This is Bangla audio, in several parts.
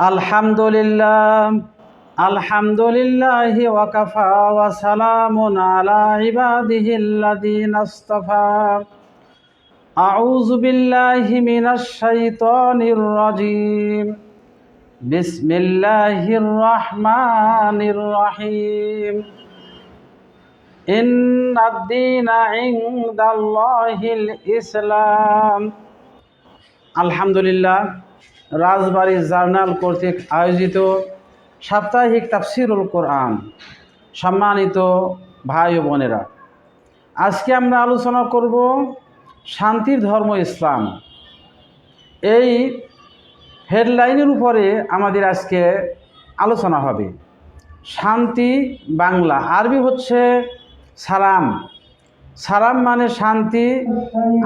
الحمد لله الحمد لله وكفى وسلام على عباده الذين اصطفى أعوذ بالله من الشيطان الرجيم بسم الله الرحمن الرحيم إن الدين عند الله الإسلام الحمد لله রাজবাড়ি জার্নাল কর্তৃক আয়োজিত সাপ্তাহিক তাফসিরুল কোরআন। সম্মানিত ভাই ও বোনেরা, আজকে আমরা আলোচনা করব শান্তির ধর্ম ইসলাম। এই হেডলাইনের উপরে আমাদের আজকে আলোচনা হবে। শান্তি বাংলা, আরবি হচ্ছে সালাম। সালাম মানে শান্তি,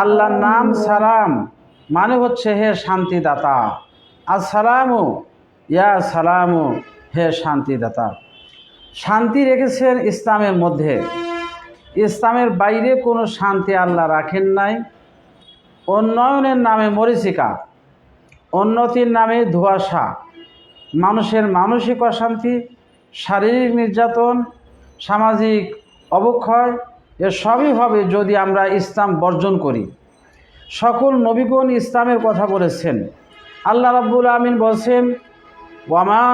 আল্লাহর নাম সালাম। মানে হচ্ছে হে শান্তিদাতা। আসসালামু, ইয়া সালামু, হে শান্তিদাতা। শান্তি রেখেছেন ইসলামের মধ্যে। ইসলামের বাইরে কোনো শান্তি আল্লাহ রাখেন নাই। উন্নয়নের নামে মরিচিকা, উন্নতির নামে ধোঁয়াশা, মানুষের মানসিক অশান্তি, শারীরিক নির্যাতন, সামাজিক অবক্ষয় এ সবই হবে যদি আমরা ইসলাম বর্জন করি। সকল নবীগণ ইসলামের কথা বলেছেন। আল্লাহ রাব্বুল আমিন বলছেন, ওয়ামা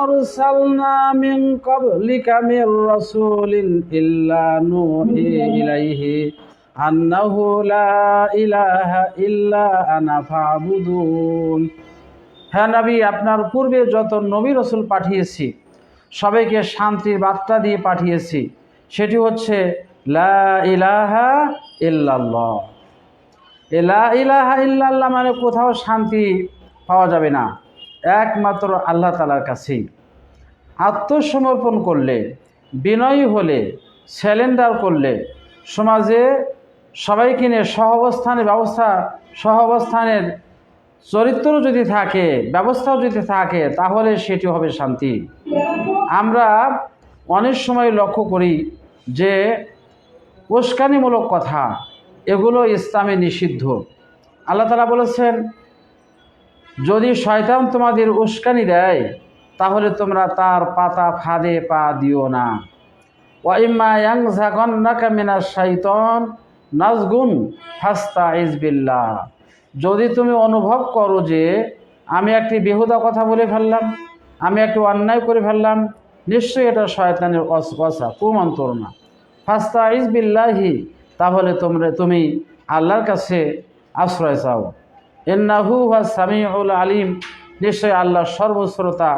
আরসালনা মিন ক্বাবলিকা মির রাসূলিন ইল্লা নূহি ইলাইহি আন্নাহু লা ইলাহা ইল্লা আনা ফাবুদুন। হ্যাঁ নবী, আপনার পূর্বে যত নবী রসুল পাঠিয়েছি, সবাইকে শান্তির বার্তা দিয়ে পাঠিয়েছি, সেটি হচ্ছে, লা ইলাহা ইল্লাল্লাহ। এ লা ইলাহা ইল্লাল্লাহ মানে কোথাও শান্তি পাওয়া যাবে না। একমাত্র আল্লাহ তালার কাছেই। আত্মসমর্পণ করলে, বিনয়ী হলে স্যালেন্ডার করলে, সমাজে সবাইকে নিয়ে সহাবস্থানের ব্যবস্থা, সহাবস্থানের চরিত্র যদি থাকে, ব্যবস্থাও যদি থাকে, তাহলে সেটি হবে শান্তি। আমরা অনেক সময় লক্ষ্য করি যে, উস্কানিমূলক কথা, এগুলো ইসলামে নিষিদ্ধ। আল্লাহ তালা বলেছেন যদি শয়তান তোমাদের উস্কানি দেয়, তাহলে তোমরা তার পাতা ফাঁদে পা দিও না। ঝাগন শাইতন নাজগুন ফাস্তা ইজবিল্লা যদি তুমি অনুভব করো যে আমি একটি বেহুদা কথা বলে ফেললাম, আমি একটি অন্যায় করে ফেললাম, নিশ্চয়ই এটা শয়তানের অসা না। ফাস্তা ইজবিল্লাহি তাহলে তোমরা, তুমি আল্লাহর কাছে আশ্রয় চাও। এন্নাহু হা সামিউল আলিম। নিশ্চয় আল্লাহ সর্বশ্রোতা,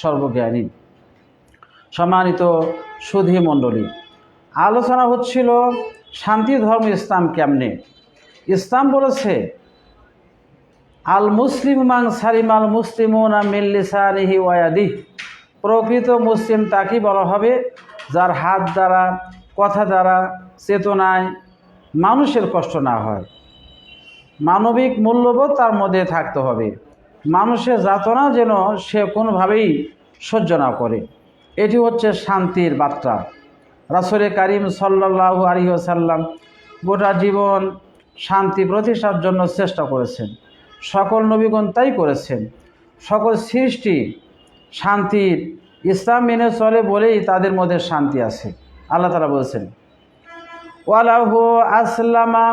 সর্বজ্ঞানী। সম্মানিত সুধী মণ্ডলী আলোচনা হচ্ছিল শান্তি, ধর্ম, ইসলাম কেমনে? ইসলাম বলেছে, আল মুসলিম মাং সারিম আল মুসলিমুনা মিল্লিসানিহি ওয়াদি প্রকৃত মুসলিম তাকেই বলা হবে যার হাত দ্বারা, কথা দ্বারা চেতনায় মানুষের কষ্ট না হয়। মানবিক মূল্যবোধ তার মধ্যে থাকতে হবে। মানুষের যাতনা যেন সে কোনোভাবেই সহ্য না করে। এটি হচ্ছে শান্তির বার্তা। রাসুলে কারিম সাল্লাহু আলহিহাসাল্লাম গোটা জীবন শান্তি প্রতিষ্ঠার জন্য চেষ্টা করেছেন। সকল নবীগণ তাই করেছেন। সকল সৃষ্টি শান্তির ইসলাম মেনে চলে বলেই তাদের মধ্যে শান্তি আছে। আল্লাহ তালা বলছেন ওয়ালাহু আসলামা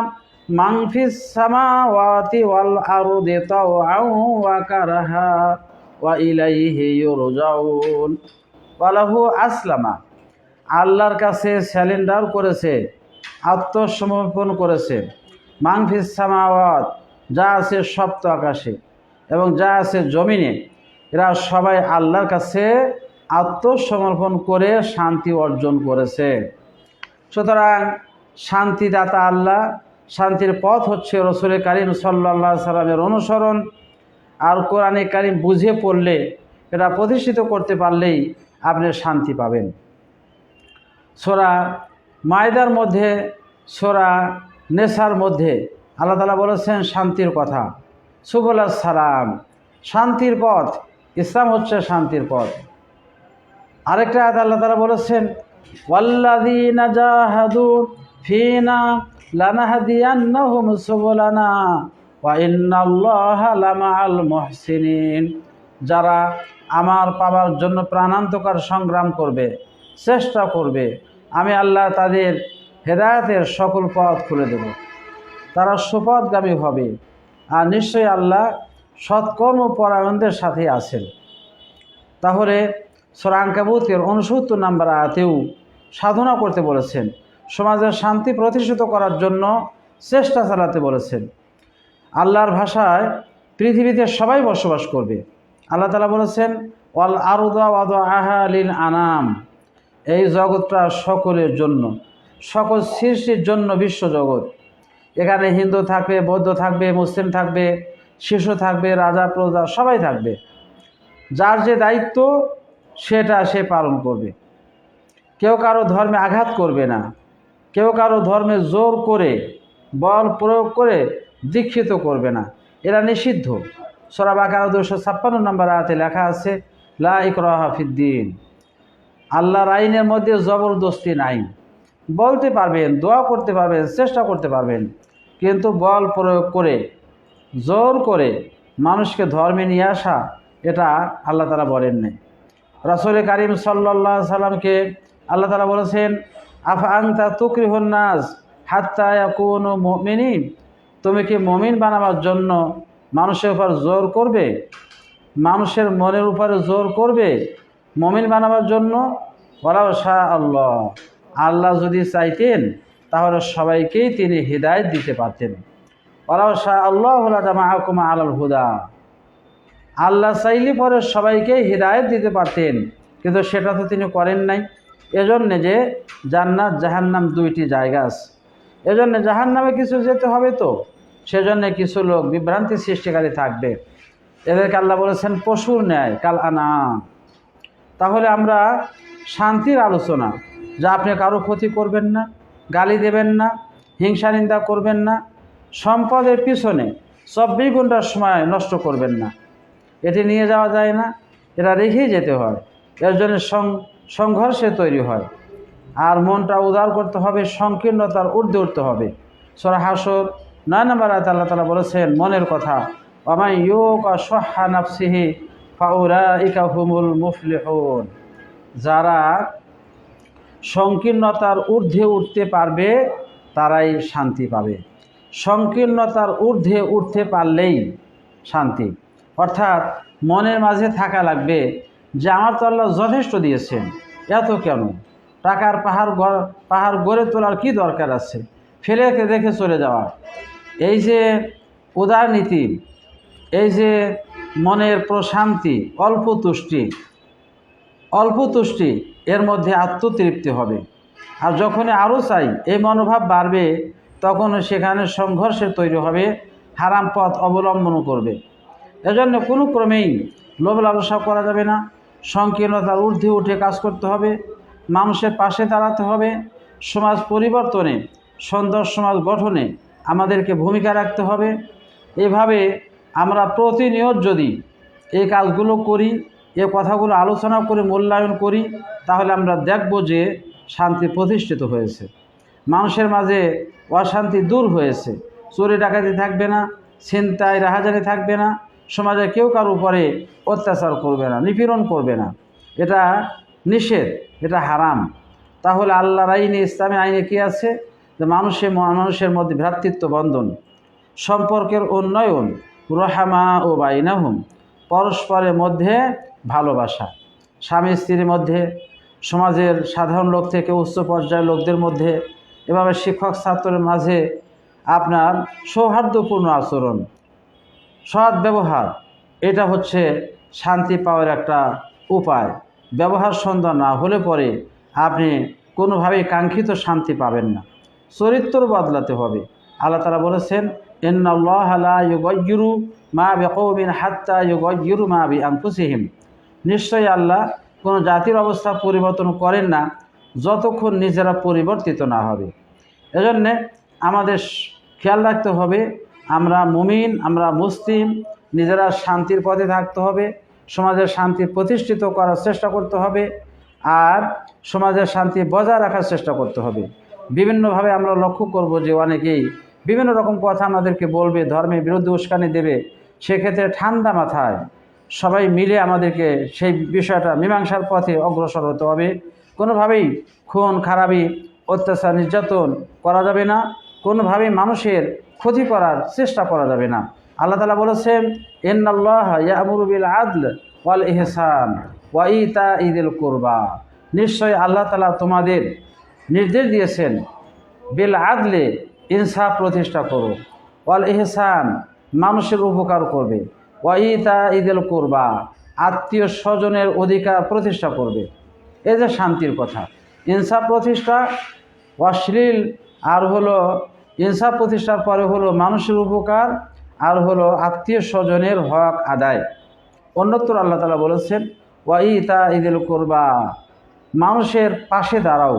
ওয়ালাহু আসলামা। আল্লাহর কাছে স্যালেন্ডার করেছে, আত্মসমর্পণ করেছে। মাংফিস সামাওয়াত, যা আছে সপ্ত আকাশে এবং যা আছে জমিনে, এরা সবাই আল্লাহর কাছে আত্মসমর্পণ করে শান্তি অর্জন করেছে। সুতরাং শান্তিদাতা আল্লাহ শান্তির পথ হচ্ছে রসুলের কারিম সাল্লা সাল্লামের অনুসরণ। আর কোরআনে কারিম বুঝে পড়লে, এটা প্রতিষ্ঠিত করতে পারলেই আপনি শান্তি পাবেন। সোরা মায়দার মধ্যে, সোরা নেশার মধ্যে আল্লাহ তালা বলেছেন শান্তির কথা। সুবুল সালাম, শান্তির পথ, ইসলাম হচ্ছে শান্তির পথ। আরেকটা আয়াত আল্লাহ তালা বলেছেন, ওয়াল্লাযীনা জাহাদু ফিনা লানাহদিয়ান্নাহুম সুবুলানা ওয়া ইন্নাল্লাহা লামাআল মুহসিনিন। যারা আমার পাবার জন্য প্রাণান্তকার সংগ্রাম করবে, চেষ্টা করবে, আমি আল্লাহ তাদের হেদায়তের সকল পথ খুলে দেব। তারা সুপথগামী হবে আর নিশ্চয়ই আল্লাহ সৎকর্ম পরায়ণদের সাথে আছেন। তাহলে সরাঙ্কাবুতের উনসত্তর নাম্বার আয়াতেও সাধনা করতে বলেছেন সমাজের শান্তি প্রতিষ্ঠিত করার জন্য চেষ্টা চালাতে বলেছেন। আল্লাহর ভাষায় পৃথিবীতে সবাই বসবাস করবে। আল্লাহ তালা বলেছেন, ওয়াল আরুদা ওয়াদ আনাম। এই জগৎটা সকলের জন্য, সকল সৃষ্টির জন্য বিশ্বজগৎ এখানে হিন্দু থাকবে, বৌদ্ধ থাকবে, মুসলিম থাকবে, শিশু থাকবে, রাজা, প্রজা সবাই থাকবে। যার যে দায়িত্ব, সেটা সে পালন করবে। কেউ কারও ধর্মে আঘাত করবে না। কেউ কারও ধর্মে জোর করে বল প্রয়োগ করে দীক্ষিত করবে না। এরা নিষিদ্ধ। সরাব আকার দুশো ছাপ্পান্ন নম্বর আয়াতে লেখা আছে, লা ইকরাহা ফিদ্দিন আল্লাহর আইনের মধ্যে জবরদস্তি নাই। বলতে পারবেন, দোয়া করতে পারবেন, চেষ্টা করতে পারবেন, কিন্তু বল প্রয়োগ করে, জোর করে মানুষকে ধর্মে নিয়ে আসা, এটা আল্লাহ তালা বলেন নাই রসুল করিম সাল্লা সাল্লামকে আল্লাহ তালা বলেছেন আফ তুকরিহন নাজ হাত্তা কোনো মমিনী তুমি কি মমিন বানাবার জন্য মানুষের উপর জোর করবে? মানুষের মনের উপরে জোর করবে মমিন বানাবার জন্য? ওরাও শাহ আল্লাহ। আল্লাহ যদি চাইতেন, তাহলে সবাইকেই তিনি হৃদায়ত দিতে পারতেন। ওরাও শাহ আল্লাহ মাহকুমা আলাল হুদা। আল্লাহ চাইলে পরে সবাইকেই হৃদায়ত দিতে পারতেন, কিন্তু সেটা তো তিনি করেন নাই। এজন্যে যে জান্নাত জাহান্নাম দুইটি জায়গা আছে। এজন্যে জাহান্নামে কিছু যেতে হবে তো? সেজন্যে কিছু লোক বিভ্রান্তি সৃষ্টিকারী থাকবে। এদেরকে আল্লাহ বলেছেন, পশুর ন্যায়, কাল আনা তাহলে আমরা শান্তির আলোচনা, যা আপনি কারও ক্ষতি করবেন না, গালি দেবেন না, হিংসা নিন্দা করবেন না, সম্পদের পিছনে চব্বিশ ঘণ্টার সময় নষ্ট করবেন না। এটি নিয়ে যাওয়া যায় না, এটা রেখেই যেতে হয়। এর জন্য সংঘর্ষে তৈরি হয়। আর মনটা উদার করতে হবে, সংকীর্ণতার ঊর্ধ্বে উঠতে হবে। সরা হাসর নয় নম্বর আয়াত আল্লাহ তালা বলেছেন, মনের কথা আমাই ইয়োগ সহা নাফসিহি ফাউরা ইকা হুমুল মুফলিহুন। যারা সংকীর্ণতার ঊর্ধ্বে উঠতে পারবে, তারাই শান্তি পাবে। সংকীর্ণতার ঊর্ধ্বে উঠতে পারলেই শান্তি। অর্থাৎ মনের মাঝে থাকা লাগবে যে আমার তো আল্লাহ যথেষ্ট দিয়েছেন। এত কেন? টাকার পাহাড় পাহাড় গড়ে তোলার কি দরকার আছে? ফেলে রেখে চলে যাওয়া। এই যে উদারনীতি, এই যে মনের প্রশান্তি, অল্প তুষ্টি অল্প তুষ্টি, এর মধ্যে আত্মতৃপ্তি হবে। আর যখনই আরও চাই, এই মনোভাব বাড়বে, তখন সেখানে সংঘর্ষের তৈরি হবে, হারাম পথ অবলম্বন করবে। এজন্য কোনো ক্রমেই লোভ লালসা করা যাবে না। সংকীর্ণতার ঊর্ধ্বে উঠে কাজ করতে হবে, মানুষের পাশে দাঁড়াতে হবে, সমাজ পরিবর্তনে সুন্দর সমাজ গঠনে আমাদেরকে ভূমিকা রাখতে হবে। এভাবে আমরা প্রতিনিয়ত যদি এই কাজগুলো করি, এ কথাগুলো আলোচনা করে, মূল্যায়ন করি, তাহলে আমরা দেখব যে শান্তি প্রতিষ্ঠিত হয়েছে। মানুষের মাঝে অশান্তি দূর হয়েছে। চোরে ডাকাতি থাকবে না, ছিনতাই, রাহাজারি থাকবে না। সমাজে কেউ কার উপরে অত্যাচার করবে না, নিপীড়ন করবে না। এটা নিষেধ, এটা হারাম। তাহলে আল্লাহর আইনে, ইসলামী আইনে কি আছে? যে মানুষের মানুষের মধ্যে ভ্রাতৃত্ব বন্ধন, সম্পর্কের উন্নয়ন, রহামা ও বাইনাহুম, পরস্পরের মধ্যে ভালোবাসা, স্বামী স্ত্রীর মধ্যে, সমাজের সাধারণ লোক থেকে উচ্চ পর্যায়ের লোকদের মধ্যে, এভাবে শিক্ষক ছাত্রের মাঝে আপনার সৌহার্দ্যপূর্ণ আচরণ। সৎ ব্যবহার, এটা হচ্ছে শান্তি পাওয়ার একটা উপায়। ব্যবহার সুন্দর না হলে পরে আপনি কোনোভাবেই কাঙ্ক্ষিত শান্তি পাবেন না। চরিত্র বদলাতে হবে। আল্লাহ তারা বলেছেন ইউগয়ুরু মা বেকৌমিন হাত্তা ইউগয়ুরু মা বি আংকুসিহিম নিশ্চয়ই আল্লাহ কোনো জাতির অবস্থা পরিবর্তন করেন না, যতক্ষণ নিজেরা পরিবর্তিত না হবে। এজন্যে আমাদের খেয়াল রাখতে হবে আমরা মুমিন, আমরা মুসলিম, নিজেরা শান্তির পথে থাকতে হবে সমাজের শান্তি প্রতিষ্ঠিত করার চেষ্টা করতে হবে, আর সমাজের শান্তি বজায় রাখার চেষ্টা করতে হবে। বিভিন্নভাবে আমরা লক্ষ্য করব যে অনেকেই বিভিন্ন রকম কথা আমাদেরকে বলবে, ধর্মের বিরুদ্ধে উস্কানি দেবে, সেক্ষেত্রে ঠান্ডা মাথায় সবাই মিলে আমাদেরকে সেই বিষয়টা মীমাংসার পথে অগ্রসর হতে হবে। কোনোভাবেই খুন, খারাপি, অত্যাচার, নির্যাতন করা যাবে না। কোনোভাবেই মানুষের ক্ষতি করার চেষ্টা করা যাবে না। আল্লাহ তালা বলেছেন এন্নাল্লাহ ইয়ামুরবিল আদল ওয়াল ইহসান ওয়া ইতা ঈদুল কোরবা। নিশ্চয় আল্লাহ তালা তোমাদের নির্দেশ দিয়েছেন, বিল আদলে ইনসাফ প্রতিষ্ঠা করো, ওয়াল ইহসান মানুষের উপকার করবে ওয়াইতা ঈদুল কোরবা আত্মীয় স্বজনের অধিকার প্রতিষ্ঠা করবে। এই যে শান্তির কথা। ইনসাফ প্রতিষ্ঠা অশ্লীল আর হলো ইনসাফ প্রতিষ্ঠার পরে হলো মানুষের উপকার আর হলো আত্মীয় স্বজনের হক আদায়। অন্যত্র আল্লাহ তালা বলেছেন ওয়াইতা ঈদুল কোরবা মানুষের পাশে দাঁড়াও।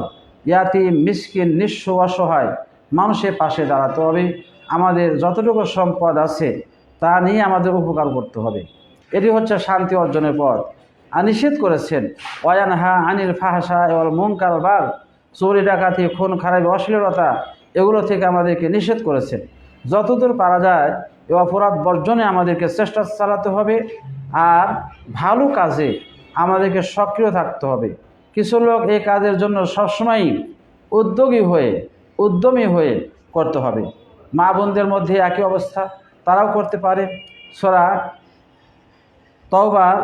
ইয়াতি মিসকিন নিঃস্ব অসহায়, মানুষের পাশে দাঁড়াতে হবে। আমাদের যতটুকু সম্পদ আছে, তা নিয়ে আমাদের উপকার করতে হবে। এটি হচ্ছে শান্তি অর্জনের পথ। আর নিষেধ করেছেন ওয়ানহা আনিল ফাহাসা এবং মুঙ্কার বার চোরি ডাকাতি, খুন খারাপি, অশ্লীলতা এগুলো থেকে আমাদেরকে নিষেধ করেছেন। যতদূর পারা যায়, এ অপরাধ বর্জনে আমাদেরকে চেষ্টা চালাতে হবে আর ভালো কাজে আমাদেরকে সক্রিয় থাকতে হবে। কিছু লোক এই কাজের জন্য সবসময়ই উদ্যোগী হয়ে, উদ্যমী হয়ে করতে হবে। মা বোনদের মধ্যে একই অবস্থা, তারাও করতে পারে। সোরা তওবার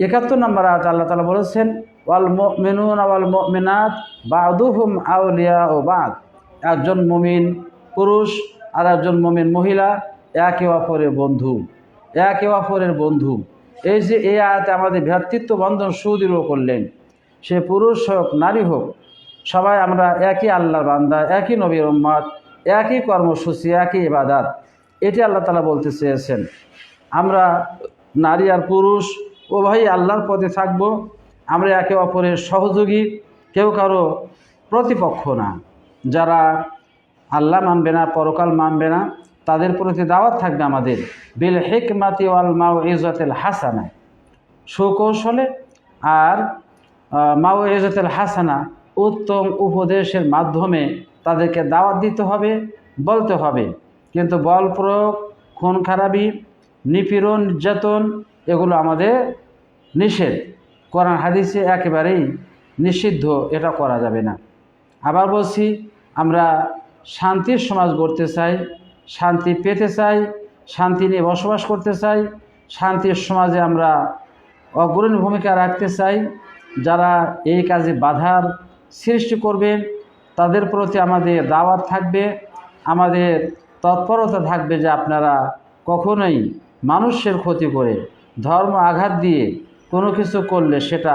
একাত্তর নম্বর আয়াত আল্লাহ তালা বলেছেন, ওয়াল মেনুন ওয়াল মিনাত বাদুহুম আউলিয়া ও বাদ। একজন মুমিন পুরুষ আর একজন মুমিন মহিলা একে অপরের বন্ধু, একে অপরের বন্ধু। এই যে এই আয়াতে আমাদের ভ্রাতৃত্ব বন্ধন সুদৃঢ় করলেন। সে পুরুষ হোক, নারী হোক, সবাই আমরা একই আল্লাহর বান্দা, একই নবীর উম্মাদ একই কর্মসূচি, একই ইবাদাত। এটি আল্লাহ তালা বলতে চেয়েছেন। আমরা নারী আর পুরুষ, উভয়ই আল্লাহর পথে থাকব। আমরা একে অপরের সহযোগী, কেউ কারও প্রতিপক্ষ না। যারা আল্লাহ মানবে না, পরকাল মানবে না, তাদের প্রতি দাওয়াত থাকবে আমাদের। বিল হেকমাতি ওয়াল মাও ইজতেল হাসানা। সুকৌশলে আর মাও ইজতেল হাসানা উত্তম উপদেশের মাধ্যমে তাদেরকে দাওয়াত দিতে হবে, বলতে হবে। কিন্তু বল প্রয়োগ, খুন খারাপি, নিপীড়ন, নির্যাতন, এগুলো আমাদের নিষেধ। কোরআন হাদিসে একেবারেই নিষিদ্ধ, এটা করা যাবে না। আবার বলছি, আমরা শান্তির সমাজ গড়তে চাই, শান্তি পেতে চাই, শান্তি নিয়ে বসবাস করতে চাই, শান্তির সমাজে আমরা অগ্রণী ভূমিকা রাখতে চাই। যারা এই কাজে বাধার সৃষ্টি করবেন তাদের প্রতি আমাদের দাওয়াত থাকবে, আমাদের তৎপরতা থাকবে যে আপনারা কখনোই মানুষের ক্ষতি করে, ধর্ম আঘাত দিয়ে কোনো কিছু করলে সেটা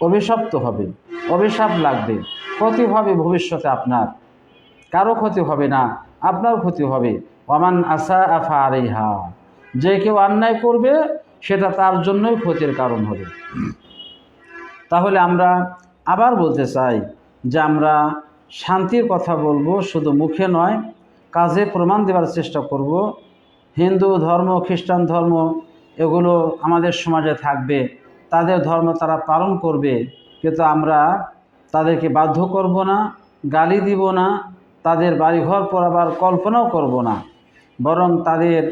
অভিশপ্ত হবে, অভিশাপ লাগবে, ক্ষতি হবে ভবিষ্যতে আপনার। কারও ক্ষতি হবে না, আপনার ক্ষতি হবে। অমান আশা আফা আরেহা যে কেউ অন্যায় করবে, সেটা তার জন্যই ক্ষতির কারণ হবে। তাহলে আমরা আবার বলতে চাই যে আমরা শান্তির কথা বলব শুধু মুখে নয়, কাজে প্রমাণ দেওয়ার চেষ্টা করব। হিন্দু ধর্ম, খ্রিস্টান ধর্ম, এগুলো আমাদের সমাজে থাকবে। তাদের ধর্ম তারা পালন করবে, কিন্তু আমরা তাদেরকে বাধ্য করব না, গালি দিব না, তাদের বাড়িঘর পড়াবার কল্পনাও করব না, বরং তাদের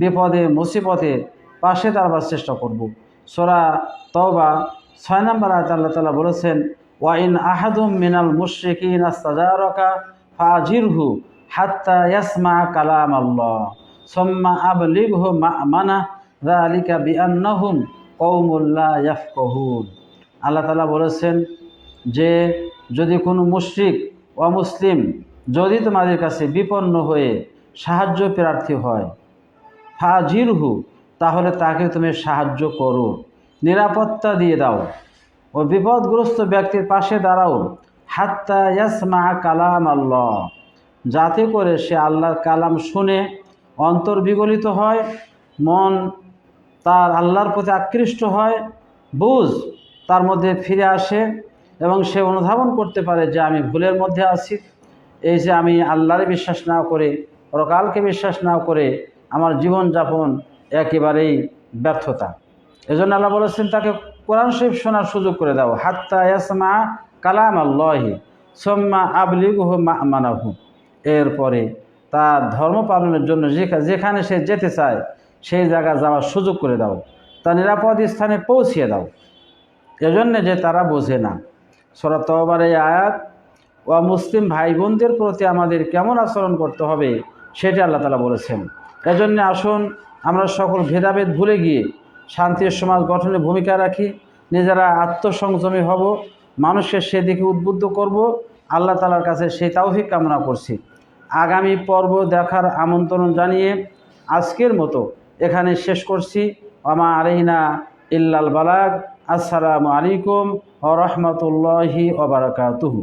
বিপদে, মুসিবতে পাশে দাঁড়াবার চেষ্টা করব। সোরা তওবা ছয় নম্বর আয়াত আল্লাহ তালা বলেছেন, ওয়াইন আহাদুম মিনাল মুশরিকিন আস্তাজারকা ফাজিরহু হাত্তা ইয়াসমা কালাম আল্লাহ সোম্মা আবলিগহু মানা যালিকা বিআন্নাহুম ইয়াফকাহুন। আল্লাহ তালা বলেছেন যে, যদি কোনো মুশরিক অমুসলিম যদি তোমাদের কাছে বিপন্ন হয়ে সাহায্য প্রার্থী হয়, ফাজিরহু, তাহলে তাকে তুমি সাহায্য করো, নিরাপত্তা দিয়ে দাও ও বিপদগ্রস্ত ব্যক্তির পাশে দাঁড়াও, হাত্তা ইয়াসমা কালাম আল্লাহ। যাতে করে সে আল্লাহর কালাম শুনে অন্তর বিগলিত হয়, মন তার আল্লাহর প্রতি আকৃষ্ট হয়, বুঝ তার মধ্যে ফিরে আসে এবং সে অনুধাবন করতে পারে যে আমি ভুলের মধ্যে আছি। এই যে আমি আল্লাহরে বিশ্বাস না করে, পরকালকে বিশ্বাস না করে আমার জীবনযাপন একেবারেই ব্যর্থতা। এজন্য আল্লাহ বলেছেন, তাকে কোরআন শরীফ শোনার সুযোগ করে দাও। হাত্তা ইয়াসমা কালাম আল্লাহি সোম্মা আবলিগুহ মানাহু এরপরে তার ধর্ম পালনের জন্য যেখানে সে যেতে চায় সেই জায়গা যাওয়ার সুযোগ করে দাও, তা নিরাপদ স্থানে পৌঁছিয়ে দাও। এজন্য যে তারা বোঝে না। সোরা তবার এই আয়াত, ও মুসলিম ভাই বোনদের প্রতি আমাদের কেমন আচরণ করতে হবে? সেটা আল্লাহ তালা বলেছেন। এজন্য আসুন, আমরা সকল ভেদাভেদ ভুলে গিয়ে শান্তির সমাজ গঠনে ভূমিকা রাখি। নিজেরা আত্মসংযমী হব, মানুষকে সেদিকে উদ্বুদ্ধ করব। আল্লাহ তালার কাছে সেই তাওফিক কামনা করছি। আগামী পর্ব দেখার আমন্ত্রণ জানিয়ে আজকের মতো এখানে শেষ করছি। আমা আলহিনা ইল্লাল বালাগ। আসসালামু আলাইকুম ও রহমতুল্লাহি ওবরাকাতুহু